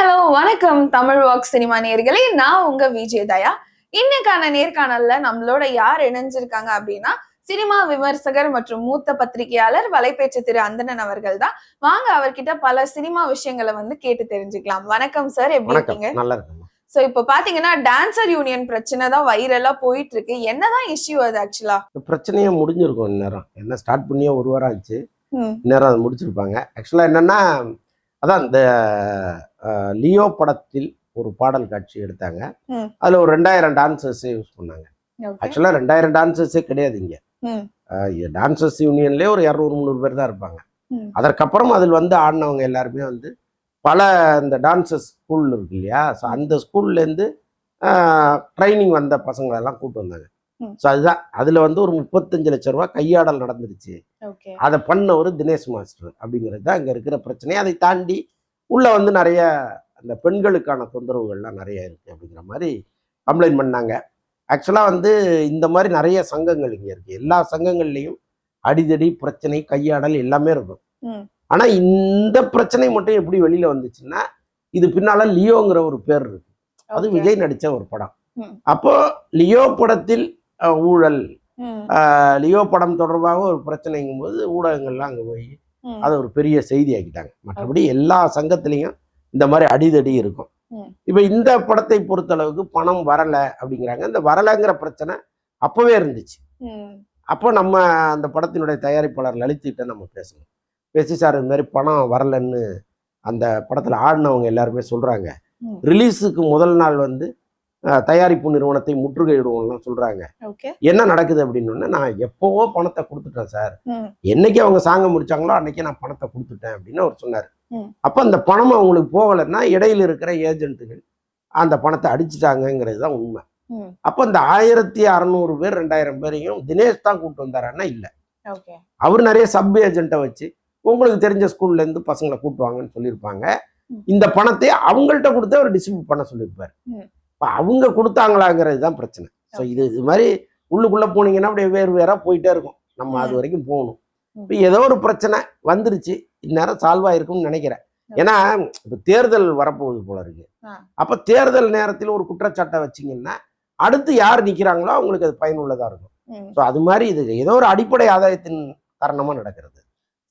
Hello வணக்கம். Tamil walk cinema நேர்களே நான் உங்க விஜய் தயா. இன்னைக்கான நேர்காணல்ல நம்மளோட யார் இணைஞ்சிருக்காங்க அப்படின்னா சினிமா விமர்சகர் மற்றும் மூத்த பத்திரிகையாளர் வலைபேச்சு திரு அந்தணன் அவர்கள் தான். வாங்க அவர்கிட்ட பல சினிமா விஷயங்களை வந்து கேட்டு தெரிஞ்சுக்கலாம். வணக்கம் சார் எப்படி இருக்கீங்க? நல்லா சோ இப்போ பாத்தீங்கன்னா டான்சர் யூனியன் பிரச்சனை தான் வைரலா போயிட்டு இருக்கு என்னதான் இஷ்யூ அது ஆக்சுவலா பிரச்சனையே முடிஞ்சிருக்கும் இந்நேரம். என்ன ஸ்டார்ட் பண்ணியே ஒரு வாரம் ஆச்சு. இந்நேரம் அதை முடிச்சிருப்பாங்க. ஆக்சுவலாக என்னன்னா அதான் இந்த லியோ படத்தில் ஒரு பாடல் காட்சி எடுத்தாங்க. அதில் ஒரு ரெண்டாயிரம் டான்சர்ஸே யூஸ் பண்ணாங்க. ஆக்சுவலாக ரெண்டாயிரம் டான்சர்ஸே கிடையாது இங்கே. டான்சர்ஸ் யூனியன்லேயே ஒரு இரநூறு முந்நூறு பேர் தான் இருப்பாங்க. அதற்கப்புறம் அதில் வந்து ஆடினவங்க எல்லாருமே வந்து பல இந்த டான்சர்ஸ் ஸ்கூல் இருக்கு இல்லையா? ஸோ அந்த ஸ்கூல்லேருந்து ட்ரைனிங் வந்த பசங்களெல்லாம் கூப்பிட்டு வந்தாங்க. ஸோ அதுதான். அதில் வந்து ஒரு முப்பத்தஞ்சு லட்ச ரூபா கையாடல் நடந்துருச்சு. அதை பண்ணவர் தினேஷ் மாஸ்டர் அப்படிங்கிறது தான் அங்கே இருக்கிற பிரச்சனை. அதை தாண்டி உள்ளே வந்து நிறைய அந்த பெண்களுக்கான தொந்தரவுகள்லாம் நிறைய இருக்குது அப்படிங்கிற மாதிரி கம்ப்ளைண்ட் பண்ணாங்க. ஆக்சுவலாக வந்து இந்த மாதிரி நிறைய சங்கங்கள் இங்கே இருக்குது எல்லா சங்கங்கள்லேயும் அடிதடி பிரச்சனை கையாடல் எல்லாமே இருக்கும். ஆனால் இந்த பிரச்சனை மட்டும் எப்படி வெளியில் வந்துச்சுன்னா இது பின்னால லியோங்கிற ஒரு பேர் இருக்கு. அது விஜய் நடித்த ஒரு படம். அப்போ லியோ படத்தில் ஊழல் லியோ படம் தொடர்பாக ஒரு பிரச்சனைங்கும் போது ஊடகங்கள்லாம் அங்கே போய் அதை ஒரு பெரிய செய்தி ஆக்கிட்டாங்க மற்றபடி எல்லா சங்கத்திலையும் இந்த மாதிரி அடிதடி இருக்கும். இப்போ இந்த படத்தை பொறுத்தளவுக்கு பணம் வரலை அப்படிங்கிறாங்க. இந்த வரலைங்கிற பிரச்சனை அப்போவே இருந்துச்சு. அப்போ நம்ம அந்த படத்தினுடைய தயாரிப்பாளர் லலித்துக்கிட்ட நம்ம பேசணும். பேசி சார் இது மாதிரி பணம் வரலைன்னு அந்த படத்தில் ஆடினவங்க எல்லாருமே சொல்கிறாங்க ம். ரிலீஸுக்கு முதல் நாள் வந்து தயாரிப்பு நிறுவனத்தை முற்றுகையிடுவோம்லாம் சொல்கிறாங்க ஓகே. என்ன நடக்குது அப்படின்னு நான் எப்போவோ பணத்தை கொடுத்துட்டேன் சார். என்னைக்கு அவங்க சாங்க முடிச்சாங்களோ அன்னைக்கு நான் பணத்தை கொடுத்துட்டேன் அப்படின்னு அவர் சொன்னார். அப்போ அந்த பணம் அவங்களுக்கு போகலைன்னா இடையில இருக்கிற ஏஜென்ட்டுகள் அந்த பணத்தை அடிச்சிட்டாங்கங்கிறது தான் உண்மை. அப்போ இந்த ஆயிரத்தி அறநூறு பேர் ரெண்டாயிரம் பேரையும் தினேஷ் தான் கூப்பிட்டு வந்தாரான்னா இல்லை. அவர் நிறைய சப் ஏஜென்ட்டை வச்சு உங்களுக்கு தெரிஞ்ச ஸ்கூல்ல இருந்து பசங்களை கூட்டுவாங்கன்னு சொல்லியிருப்பாங்க. இந்த பணத்தை அவங்கள்ட்ட கொடுத்து அவர் டிஸ்ட்ரிபியூட் பண்ண சொல்லியிருப்பார். இப்போ அவங்க கொடுத்தாங்களாங்கிறது தான் பிரச்சனை. ஸோ இது இது மாதிரி உள்ளுக்குள்ள போனீங்கன்னா அப்படியே வேறு வேறா போயிட்டே இருக்கும். நம்ம அது. வரைக்கும் போகணும். இப்போ ஏதோ ஒரு பிரச்சனை வந்துருச்சு. இந்நேரம் சால்வ் ஆயிருக்கும்னு நினைக்கிறேன். ஏன்னா இப்போ தேர்தல் வரப்போகுது போல இருக்கு. அப்போ தேர்தல் நேரத்தில் ஒரு குற்றச்சாட்டை வச்சீங்கன்னா அடுத்து யார் நிற்கிறாங்களோ அவங்களுக்கு அது பயனுள்ளதா இருக்கும். ஸோ அது மாதிரி இது ஏதோ ஒரு அடிப்படை ஆதாயத்தின் காரணமா நடக்கிறது.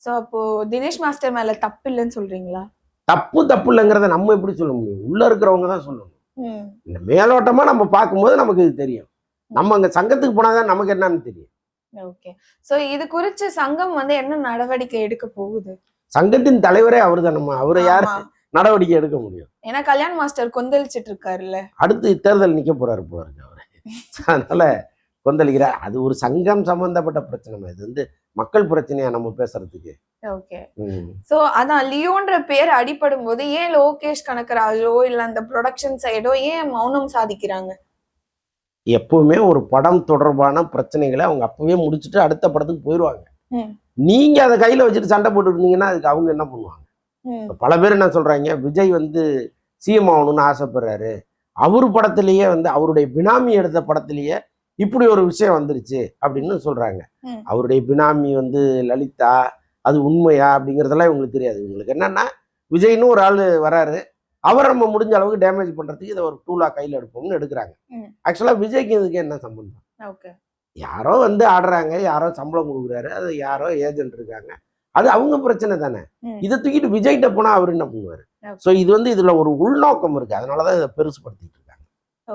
சோ அப்போ தினேஷ் மாஸ்டர் மேல தப்பு இல்லைன்னு சொல்றீங்களா? தப்பு தப்பு இல்லைங்கிறத நம்ம எப்படி சொல்ல முடியும்? உள்ள இருக்கிறவங்க தான் சொல்லணும். இந்த மேலோட்டமா நம்ம பார்க்கும்போது நமக்கு இது தெரியும். நம்ம அங்க சங்கத்துக்கு போனாதான் நமக்கு என்னன்னு தெரியும். ஓகே. சோ இது குறித்து சங்கம் வந்து என்ன நடவடிக்கை எடுக்க போகுது? சங்கத்தின் தலைவரே அவர் தான். நம்ம அவரை யார். நடவடிக்கை எடுக்க முடியும்? ஏன்னா கல்யாண் மாஸ்டர் கொந்தளிச்சிட்டு இருக்காருல்ல. அடுத்து தேர்தல் நிக்க போறாரு போல இருக்கு அவரு. அதனால கொந்தளிக்கிறார். அது ஒரு சங்கம் சம்பந்தப்பட்ட பிரச்சனை. இது வந்து மக்கள் பிரச்சனையா நம்ம பேசுறதுக்கு. ஓகே. சோ அதான் லியோன்ற பேர் அடிபடும் போது ஏன் லோகேஷ் கனகராஜோ இல்ல அந்த ப்ரொடக்ஷன் சைடோ ஏன் மௌனம் சாதிக்கிறாங்க? எப்பவுமே ஒரு படம் தொடர்பான பிரச்சனைகளை அவங்க அப்பவே முடிச்சுட்டு அடுத்த படத்துக்கு போயிடுவாங்க ம். நீங்க அதை கையில வச்சுட்டு சண்டை போட்டு இருந்தீங்கன்னா அதுக்கு அவங்க என்ன பண்ணுவாங்க? பல பேர் என்ன சொல்றாங்க விஜய் வந்து சிஎம் ஆகணும்னு ஆசைப்படுறாரு. அவர் படத்திலேயே வந்து அவருடைய பினாமி எடுத்த படத்திலேயே இப்படி ஒரு விஷயம் வந்துருச்சு அப்படின்னு சொல்றாங்க. அவருடைய பினாமி வந்து லலிதா அது உண்மையா அப்படிங்கிறதெல்லாம் இவங்களுக்கு தெரியாது. இவங்களுக்கு என்னன்னா விஜய்னு ஒரு ஆள் வராரு. அவரை நம்ம முடிஞ்ச அளவுக்கு டேமேஜ் பண்றதுக்கு இதை ஒரு டூலா கையில் எடுப்போம்னு எடுக்கிறாங்க. ஆக்சுவலா விஜய்க்கு இதுக்கு என்ன சம்பந்தம்? யாரோ வந்து ஆடுறாங்க யாரோ சம்பளம் கொடுக்குறாரு அது யாரோ ஏஜென்ட் இருக்காங்க. அது அவங்க பிரச்சனை தானே. இதை தூக்கிட்டு விஜய்கிட்ட போனா அவர் என்ன பண்ணுவாரு. ஸோ இது வந்து இதுல ஒரு உள்நோக்கம் இருக்கு. அதனாலதான் இதை பெருசுபடுத்திட்டு இருக்காங்க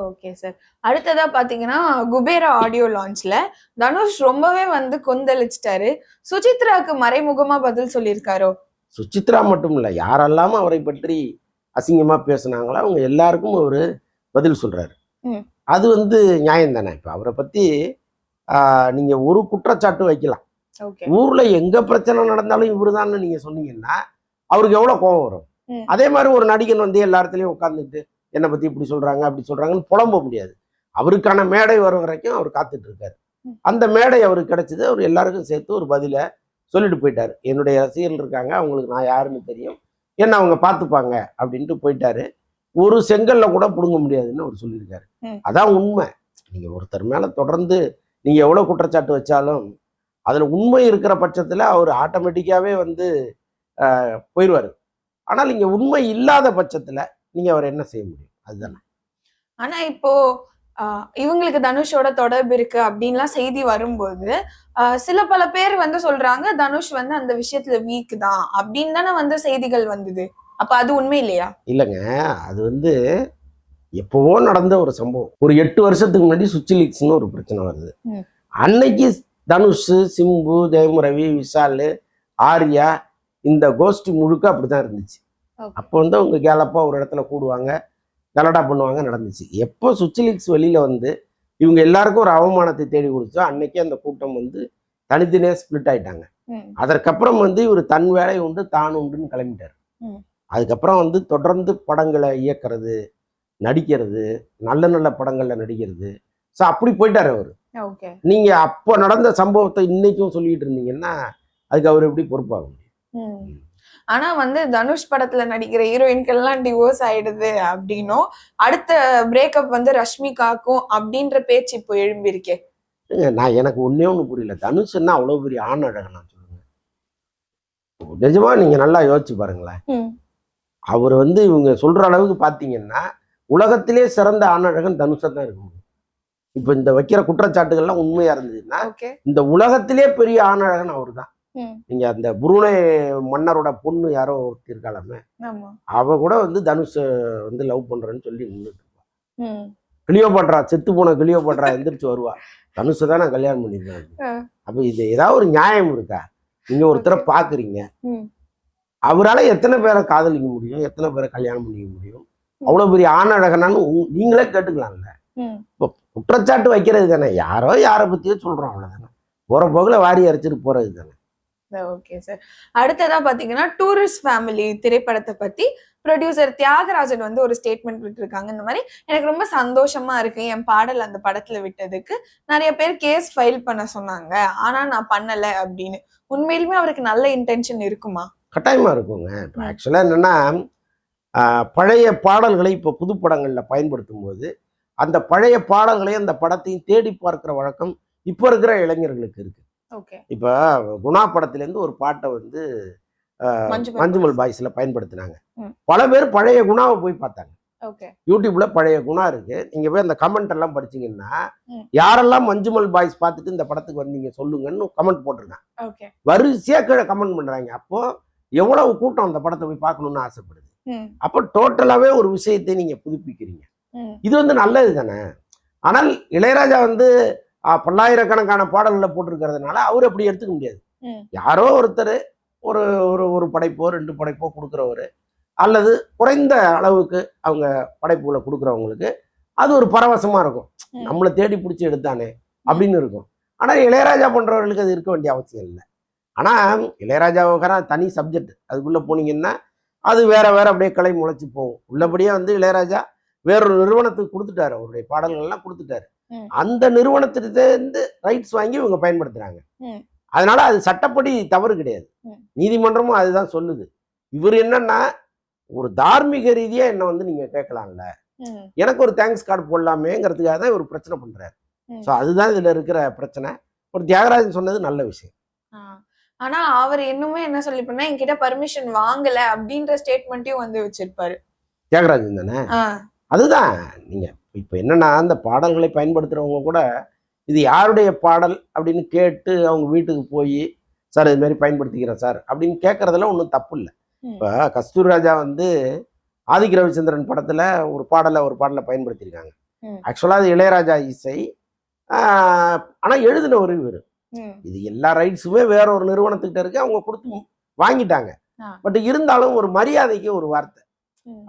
ஓகே சார் அடுத்ததா பாத்தீங்கன்னா குபேரா ஆடியோ லான்ச்ல தனுஷ் ரொம்பவே வந்து கொந்தளிச்சிட்டாரு. சுசித்ராக்கு மறைமுகமா பதில் சொல்லியிருக்காரோ? சுசித்ரா மட்டும் இல்ல யாரெல்லாம் அவரை பற்றி அசிங்கமா பேசுனாங்களோ அவங்க எல்லாருக்கும் ஒரு பதில் சொல்றாரு. அது வந்து நியாயம் தானே இப்ப அவரை பத்தி நீங்க ஒரு குற்றச்சாட்டு வைக்கலாம். ஊர்ல எங்க பிரச்சனை நடந்தாலும் இவருதான்னு நீங்க சொன்னீங்கன்னா அவருக்கு எவ்வளவு கோபம் வரும். அதே மாதிரி ஒரு நடிகன் வந்து எல்லா இடத்துலயும் உட்காந்துட்டு என்னை பத்தி இப்படி சொல்றாங்க அப்படி சொல்றாங்கன்னு புலம்ப முடியாது. அவருக்கான மேடை வரும் வரைக்கும் அவர் காத்துட்டு இருக்காரு. அந்த மேடை அவருக்கு கிடைச்சது. அவர் எல்லாருக்கும் சேர்த்து ஒரு பதில சொல்லிட்டு போயிட்டாரு. என்னுடைய ரசிகர்கள் இருக்காங்க அவங்களுக்கு நான் யாருன்னு தெரியும். என்ன அவங்க பார்த்துப்பாங்க அப்படின்ட்டு போயிட்டாரு. ஒரு செங்கல்ல கூட பிடுங்க முடியாதுன்னு அவர் சொல்லியிருக்காரு. அதான் உண்மை. நீங்க ஒருத்தர் மேல தொடர்ந்து நீங்க எவ்வளவு குற்றச்சாட்டு வச்சாலும் அதுல உண்மை இருக்கிற பட்சத்துல அவர் ஆட்டோமேட்டிக்காவே வந்து போயிடுவாரு ஆனால் இங்க உண்மை இல்லாத பட்சத்துல நீங்க அவர் என்ன செய்ய முடியும்? அதுதானே. ஆனா இப்போ இவங்களுக்கு தனுஷோட தொடர்பு இருக்கு அப்படின்லாம் செய்தி வரும்போது சில பல பேர் வந்து சொல்றாங்க தனுஷ் வந்து அந்த விஷயத்துல வீக் தான் அப்படின்னு தானே வந்து செய்திகள் வந்தது. அப்ப அது உண்மை இல்லையா? இல்லைங்க. அது வந்து எப்பவோ நடந்த ஒரு சம்பவம். ஒரு எட்டு வருஷத்துக்கு முன்னாடி சுச்சி லீக்ஸ்னு ஒரு பிரச்சனை வருது. அன்னைக்கு தனுஷ் சிம்பு ஜெயம் ரவி விஷால் ஆர்யா இந்த கோஷ்டி முழுக்க அப்படிதான் இருந்துச்சு. அப்போ வந்து அவங்க கேலப்பா ஒரு இடத்துல கூடுவாங்க கலடா பண்ணுவாங்க நடந்துச்சு. எப்போ சுச்சி லீக்ஸ் வெளியில வந்து இவங்க எல்லாருக்கும் ஒரு அவமானத்தை தேடி கொடுத்தோ அன்னைக்கே அந்த கூட்டம் வந்து தனித்தனியாக ஸ்பிளிட் ஆயிட்டாங்க. அதற்கப்புறம் வந்து இவர் தன் வேலை உண்டு தான் உண்டுன்னு கிளம்பிட்டார். அதுக்கப்புறம் வந்து தொடர்ந்து படங்களை இயக்குறது நடிக்கிறது நல்ல நல்ல படங்கள்ல நடிக்கிறது. ஸோ அப்படி போயிட்டார் அவர். நீங்க அப்போ நடந்த சம்பவத்தை இன்னைக்கும் சொல்லிட்டு இருந்தீங்கன்னா அதுக்கு அவர் எப்படி பொறுப்பாக முடியும்? ம். ஆனா வந்து தனுஷ் படத்துல நடிக்கிற ஹீரோயின்கெல்லாம் டிவோர்ஸ் ஆயிடுது அப்படின்னும் அடுத்த பிரேக்கப் வந்து ரஷ்மிகாக்கும் அப்படின்ற பேச்சு இப்போ எழும்பியிருக்கே. நான் எனக்கு ஒண்ணே ஒன்று புரியல. தனுஷ்ன்னா அவ்வளோ பெரிய ஆண் அழகனா சொல்லுங்க நிஜமா நீங்க நல்லா யோசிச்சு பாருங்களேன். அவர் வந்து இவங்க சொல்ற அளவுக்கு பார்த்தீங்கன்னா உலகத்திலே சிறந்த ஆணழகன் தனுஷா தான் இருக்க முடியும். இப்போ இந்த வைக்கிற குற்றச்சாட்டுகள்லாம் உண்மையா இருந்ததுன்னா இந்த உலகத்திலே பெரிய ஆணழகன் அவர் தான் நீங்க அந்த புருணை மன்னரோட பொண்ணு யாரோ ஒருத்தி இருக்காளாமே அவ கூட வந்து தனுஷ் வந்து லவ் பண்றேன்னு சொல்லி நின்றுட்டு இருப்பா. கிளியோபாட்ரா செத்து போன கிளியோபாட்ரா எந்திரிச்சு வருவா. தனுஷை தான் நான் கல்யாணம் பண்ணிருக்கேன் ஆ. அப்ப இது ஏதாவது ஒரு நியாயம் இருக்கா? நீங்க ஒருத்தரை பாக்குறீங்க. அவரால எத்தனை பேரை காதலிக்க முடியும்? எத்தனை பேரை கல்யாணம் பண்ணிக்க முடியும்? அவ்வளவு பெரிய ஆணழகனான்னு நீங்களே கேட்டுக்கலாம்ல. ம். குற்றச்சாட்டு வைக்கிறது தானே? யாரோ யாரை பத்தியோ சொல்றோம் அவ்வளவுதானே. போற போக்குல வாரி அரைச்சிட்டு போறது தானே. ஓகே சார் அடுத்ததா பாத்தீங்கன்னா டூரிஸ்ட் ஃபேமிலி திரைப்படத்தை பத்தி ப்ரொடியூசர் தியாகராஜன் வந்து ஒரு ஸ்டேட்மெண்ட் விட்டுருக்காங்க. இந்த மாதிரி எனக்கு ரொம்ப சந்தோஷமா இருக்கு. என் பாடல் அந்த படத்துல விட்டதுக்கு. நிறைய பேர் கேஸ் ஃபைல் பண்ண சொன்னாங்க. ஆனா நான் பண்ணல அப்படின்னு. உண்மையிலுமே அவருக்கு நல்ல இன்டென்ஷன் இருக்குமா? கட்டாயமா இருக்குங்க. இப்போ ஆக்சுவலா என்னன்னா ஆஹ், பழைய பாடல்களை இப்போ புது படங்கள்ல பயன்படுத்தும் போது அந்த பழைய பாடல்களையும் அந்த படத்தையும் தேடி பார்க்குற வழக்கம் இப்போ இருக்கிற இளைஞர்களுக்கு இருக்கு. இப்போ குணா படத்துலேருந்து ஒரு பாட்டை வந்து மஞ்சுமல் பாய்ஸ்ல பயன்படுத்தினாங்க. பல பேர் பழைய குணாவை போய் பார்த்தாங்க. யூடியூப்ல பழைய குணா இருக்கு. நீங்க போய் அந்த கமெண்ட் எல்லாம் படிச்சீங்கன்னா. யாரெல்லாம் மஞ்சுமல் பாய்ஸ் பார்த்துட்டு இந்த படத்துக்கு வந்தீங்க சொல்லுங்கன்னு கமெண்ட் போட்டிருக்காங்க. வரிசையா கீழே கமெண்ட் பண்றாங்க. அப்போ எவ்வளவு கூட்டம் அந்த படத்தை போய் பார்க்கணும்னு ஆசைப்படுது. அப்போ டோட்டலாவே ஒரு விஷயத்தை நீங்க புதுப்பிக்கிறீங்க. இது வந்து நல்லது தானே ஆனால் இளையராஜா வந்து பல்லாயிரக்கணக்கான பாடல்களை போட்டிருக்கிறதுனால அவர் அப்படி எடுத்துக்க முடியாது. யாரோ ஒருத்தர் ஒரு ஒரு ஒரு படைப்போ ரெண்டு படைப்போ கொடுக்குறவர். அல்லது குறைந்த அளவுக்கு அவங்க படைப்புகளை கொடுக்குறவங்களுக்கு அது ஒரு பரவசமா இருக்கும். நம்மளை தேடி பிடிச்சி எடுத்தானே அப்படின்னு இருக்கும். ஆனால் இளையராஜா பண்றவர்களுக்கு அது இருக்க வேண்டிய அவசியம் இல்லை. ஆனால் இளையராஜாவுக்கான தனி சப்ஜெக்ட் அதுக்குள்ள போனீங்கன்னா அது வேற வேற அப்படியே கிளை முளைச்சு போகும். உள்ளபடியே வந்து இளையராஜா வேறொரு நிறுவனத்துக்கு கொடுத்துட்டாரு. அவருடைய பாடல்கள்லாம் கொடுத்துட்டாரு. அந்த நிறுவனத்திலிருந்து ரைட்ஸ் வாங்கி இவங்க பயன்படுத்துறாங்க. அதனால அது சட்டப்படி தவறு கிடையாது. நீதிமன்றமும் அதுதான் சொல்லுது. இவர் என்னன்னா ஒரு தார்மீக ரீதியா என்ன வந்து நீங்க கேட்கலாம்ல. எனக்கு ஒரு தேங்க்ஸ் கார்டு போடலாமேங்கிறதுக்காக தான் இவர் பிரச்சனை பண்றாரு. ஸோ அதுதான் இதுல இருக்கிற பிரச்சனை. ஒரு தியாகராஜன் சொன்னது நல்ல விஷயம். ஆனா அவர் இன்னுமே என்ன சொல்லிப்பா என்கிட்ட பர்மிஷன் வாங்கல அப்படின்ற ஸ்டேட்மெண்ட்டையும் வந்து வச்சிருப்பாரு. தியாகராஜன் தானே? அதுதான் நீங்க இப்ப என்னன்னா அந்த பாடல்களை பயன்படுத்துறவங்க கூட இது யாருடைய பாடல் அப்படின்னு கேட்டு அவங்க வீட்டுக்கு போய் சார் இது மாதிரி பயன்படுத்திக்கிறேன் சார் அப்படின்னு கேட்கறதுல ஒன்றும் தப்பு இல்லை. இப்போ கஸ்தூரி ராஜா வந்து ஆதிக் ரவிச்சந்திரன் படத்துல ஒரு பாடலை ஒரு பாடலை பயன்படுத்தியிருக்காங்க. ஆக்சுவலாக அது இளையராஜா இசை ஆஹ், ஆனா எழுதினவர் இவர் இது எல்லா ரைட்ஸுமே வேற ஒரு நிறுவனத்துக்கிட்ட இருக்கு அவங்க கொடுத்து வாங்கிட்டாங்க. பட் இருந்தாலும் ஒரு மரியாதைக்கு ஒரு வார்த்தை.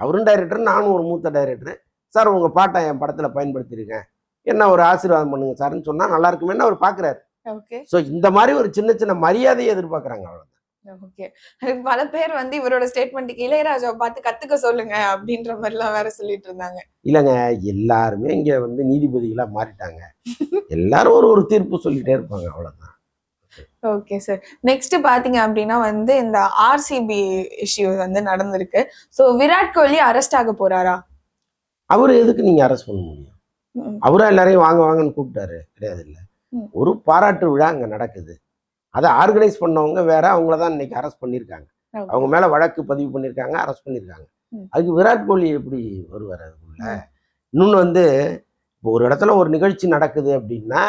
அவரும் டைரக்டர் நானும் ஒரு மூத்த டைரக்டர் சார் உங்க பாட்டை என் படத்துல பயன்படுத்தியிருக்கேன் என்ன ஒரு ஆசீர்வாதம் பண்ணுங்க சார்னு சொன்னா நல்லா இருக்குமேன்னு அவர் பாக்குறாரு. ஓகே. ஸோ இந்த மாதிரி ஒரு சின்ன சின்ன மரியாதையை எதிர்பார்க்கறாங்க அவ்வளவு ஓகே. பல பேர் வந்து இவரோட ஸ்டேட்மெண்ட்டுக்கு இளையராஜாவை பார்த்து கத்துக்க சொல்லுங்க அப்படின்ற மாதிரி எல்லாம் வேற சொல்லிட்டு இருந்தாங்க. இல்லைங்க எல்லாருமே இங்க வந்து நீதிபதிகளா மாறிட்டாங்க. எல்லாரும் ஒரு ஒரு தீர்ப்பு சொல்லிட்டே இருப்பாங்க அவ்வளவுதான். ஓகே சார் நெக்ஸ்ட் பாத்தீங்க அப்படின்னா வந்து இந்த ஆர்சிபி இஷ்யூ வந்து நடந்திருக்கு. சோ விராட் கோலி அரெஸ்ட் ஆக போறாரா? அவர் எதுக்கு நீங்க அரெஸ்ட் பண்ண முடியும்? ம், அவரும் எல்லாரையும் வாங்க வாங்கன்னு கூப்பிட்டாரு. கிடையாது இல்ல. ஒரு பாராட்டு விழா அங்க நடக்குது. அதை ஆர்கனைஸ் பண்ணவங்க வேற அவங்கள தான் இன்னைக்கு அரெஸ்ட் பண்ணியிருக்காங்க. அவங்க மேல வழக்கு பதிவு பண்ணியிருக்காங்க அரெஸ்ட் பண்ணியிருக்காங்க. அதுக்கு விராட் கோலி எப்படி வருவார் அதுக்குள்ள. இன்னொன்று வந்து இப்போ ஒரு இடத்துல ஒரு நிகழ்ச்சி நடக்குது அப்படின்னா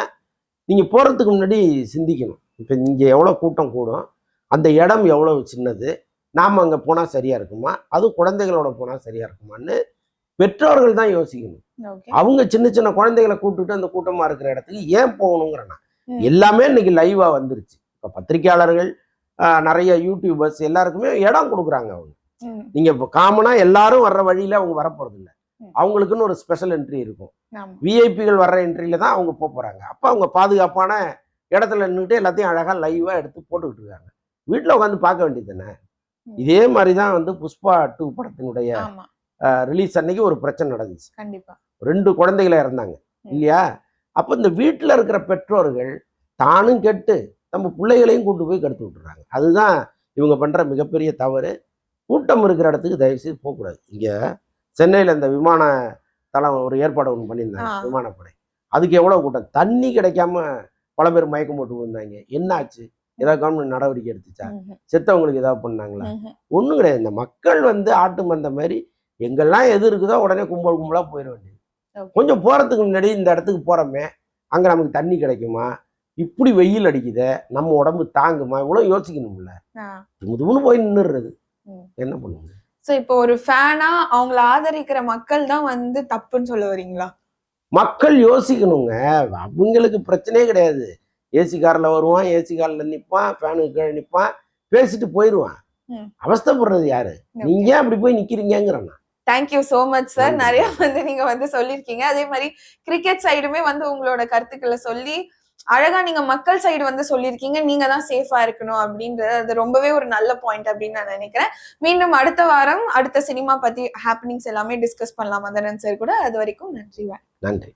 நீங்கள் போகிறதுக்கு முன்னாடி சிந்திக்கணும். இப்போ இங்கே எவ்வளோ கூட்டம் கூடும்? அந்த இடம் எவ்வளோ சின்னது? நாம் அங்கே போனால் சரியாக இருக்குமா? அதுவும் குழந்தைகளோட போனால் சரியாக இருக்குமான்னு பெற்றோர்கள் தான் யோசிக்கணும். அவங்க சின்ன சின்ன குழந்தைகளை கூப்பிட்டுட்டு அந்த கூட்டமாக இருக்கிற இடத்துக்கு ஏன் போகணுங்கிறேன். எல்லாமே இன்னைக்கு லைவாக வந்துருச்சு. இப்போ பத்திரிக்கையாளர்கள் ஆஹ், நிறைய யூடியூபர்ஸ் எல்லாருக்குமே இடம் கொடுக்குறாங்க அவங்க. ம், நீங்கள் இப்போ காமனாக எல்லாரும் வர்ற வழியில் அவங்க வரப்போகிறது இல்லை. அவங்களுக்குன்னு ஒரு ஸ்பெஷல் என்ட்ரி இருக்கும். விஐபிகள் வர்ற என்ட்ரியில தான் அவங்க போக போகிறாங்க அப்போ அவங்க பாதுகாப்பான இடத்துல நின்றுட்டு எல்லாத்தையும் அழகாக லைவாக எடுத்து போட்டுக்கிட்டு இருக்காங்க. வீட்டில் உட்காந்து பார்க்க வேண்டியது தானே. இதே மாதிரி தான் வந்து புஷ்பா டூ படத்தினுடைய ரிலீஸ் அன்னைக்கு ஒரு பிரச்சனை நடந்துச்சு. ரெண்டு குழந்தைகளை இறந்தாங்க. இல்லையா? அப்போ இந்த வீட்டில் இருக்கிற பெற்றோர்கள் தானும் கெட்டு நம்ம பிள்ளைகளையும் கூட்டு போய் கெடுத்து விட்டுறாங்க. அதுதான் இவங்க பண்ணுற மிகப்பெரிய தவறு. கூட்டம் இருக்கிற இடத்துக்கு தயவுசெய்து போகக்கூடாது. இங்கே சென்னையில் இந்த விமான தளம் ஒரு ஏற்பாடு ஒன்று பண்ணியிருந்தாங்க. விமானப்படை. அதுக்கு எவ்வளோ கூட்டம்? தண்ணி கிடைக்காம பல பேர் மயக்கம் போட்டு விழுந்தாங்க. என்ன ஆச்சு ஏதாவது கவர்மெண்ட் நடவடிக்கை எடுத்துச்சா? செத்தவங்களுக்கு ஏதாவது பண்ணாங்களா. ஒன்றும் கிடையாது. இந்த மக்கள் வந்து ஆட்டு மந்த மாதிரி எங்கெல்லாம் எது இருக்குதோ உடனே கும்பல் கும்பலாக போயிட வேண்டியது. கொஞ்சம் போகிறதுக்கு முன்னாடி இந்த இடத்துக்கு போகிறோமே அங்கே நமக்கு தண்ணி கிடைக்குமா? இப்படி வெயில் அடிக்குதே நம்ம உடம்பு தாங்குமா? இவ்வளோ யோசிக்கணும்ல. முதுமுன்னு போய் நின்றுறது ம். என்ன பண்ணுங்க சோ இப்போ ஒரு ஃபேனா அவங்கள ஆதரிக்கிற மக்கள் தான் வந்து தப்புன்னு சொல்ல வரீங்களா? மக்கள் யோசிக்கணுங்க. அவங்களுக்கு பிரச்சனையே கிடையாது. ஏசி காரில் வருவான் ஏசி காரில் நிற்பான் ஃபேனுக்கு கீழே நிற்பான் பேசிட்டு போயிடுவான். அவஸ்தைப்படுறது யாரு? நீங்க ஏன் அப்படி போய் நிக்கிறீங்கிறேன். Thank you so much sir. நிறைய வந்து நீங்க வந்து சொல்லிருக்கீங்க அதே மாதிரி கிரிக்கெட் சைடுமே வந்து உங்களோட கருத்துக்களை சொல்லி அழகா நீங்க மக்கள் சைடு வந்து சொல்லியிருக்கீங்க. நீங்க தான் சேஃபா இருக்கணும் அப்படின்றது அது ரொம்பவே ஒரு நல்ல பாயிண்ட் அப்படின்னு நான் நினைக்கிறேன். மீண்டும் அடுத்த வாரம் அடுத்த சினிமா பத்தி ஹாப்பனிங்ஸ் எல்லாமே டிஸ்கஸ் பண்ணலாம். மதனன் சார் கூட. அது வரைக்கும் நன்றி நன்றி.